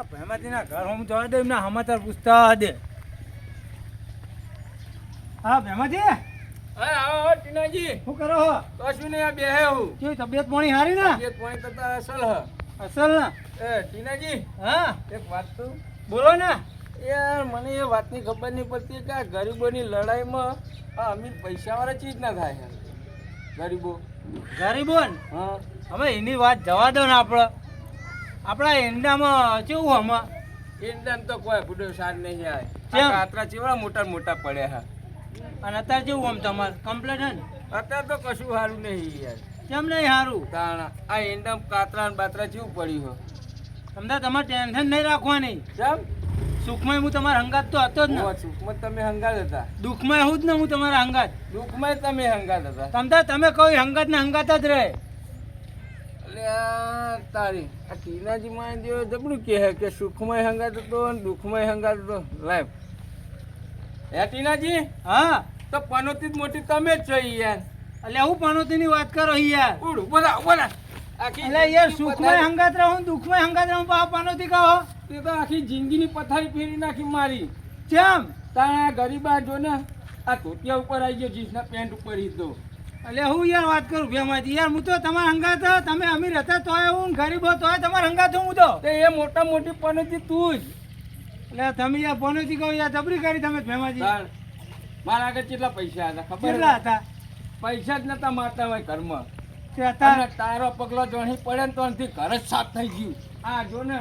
આ ભેમાજીના ઘર હું જવા દે એમના સમાચાર પૂછતા દે. હા ભેમાજી હા આવો આવો ટીનાજી. શું કરો હો? કશું નહીં આ બેહે હું. કેવી તબિયત પાણી હારી ને? તબિયત પાણી કરતા અસલ હ. અસલ ને? એ ટીનાજી હા? એક વાત તો બોલો ને. યાર મને એ વાતની ખબર નહીં પડતી કે આ ગરીબોની લડાઈમાં આ અમીર પૈસાવાળા ચીજ ના થાય. ગરીબો. ગરીબો હા. હવે એની વાત જવા દો ને આપણે આપણા ઈંડામાં કેવું આમાં? ઇન્ડિયન તો કોઈ ગુડો સાર નહીં આવે આત્રા કાતરા ચેવડા મોટા મોટા પડ્યા અને અત્યારે કેવું આમ તમારે? કમ્પ્લેટ હે અત્યારે તો કશું સારું નહીં યાર. કેમ નહીં સારું? તાણા આ ઇન્ડમ કાતરા ને બાતરા જેવું પડ્યું હોય તમને તમારે ટેન્શન નહીં રાખવાની. કેમ? સુખમાં હું તમારા હંગાત તો હતો જ ને. સુખમાં તમે હંગાત હતા. દુઃખમાં હું જ ને હું તમારા હંગાત. દુઃખમાં તમે હંગાત હતા. તમને તમે કોઈ હંગાત ને હંગાત જ રહે. તારી આ ટીનાજી માં જે જબરું કહે કે સુખમય હંગાતો તો અને દુઃખમય હંગાતો તો લાઈફ હે ટીનાજી હા તો પનોતી મોટી તમે જ છો યાર એટલે હું પનોતી ની વાત કરો યાર ઉડ બોલા બોલા એટલે યાર સુખમય સુખમાં હંગાત રહું દુઃખમય હંગાત રહું બા પનોતી કહો. તે તો આખી જિંદગીની પથારી ફેરી નાખી મારી. કેમ તારા ગરીબા જો ને આ ધોતિયા ઉપર આવી ગયો જીન્સના પેન્ટ ઉપર હીધો એટલે હું યાર વાત કરું ભેમાજી? યાર હું તો તમારા હંગાત તમે અમીર હતા તો હું ગરીબ હતો. તોય તમારા હંગાત હું તો એ મોટા મોટી પનોતી તું જ. એટલે તમે યાર પનોતી કહો યાર જબરી કરી તમે ભેમાજી. મારા આગળ કેટલા પૈસા હતા ખબર કેટલા હતા? પૈસા જ નતા મારતા હોય ઘરમાં. તારો પગલો જોણી પડે ને તો ઘર જ સાફ થઈ ગયું. હા જો ને.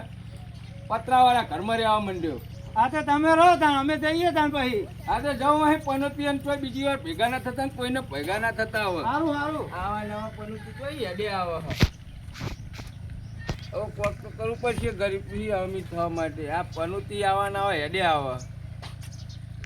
પતરાવાળા ઘરમાં રહેવા માંડ્યો. આ તો તમે રહો ત્યાં અમે જઈએ ત્યાં પછી. આ તો જાઉં અહીં પનોતી અને તો બીજી વાર ભેગા ના થતા ને કોઈને ભેગા ના થતા આવે સારું સારું આવા નવા પનોતી કોઈ હેડે આવે હવે કોક તો કરવું પડશે ગરીબી અમીર થવા માટે. આ પનોતી આવવાના હોય હેડે આવે.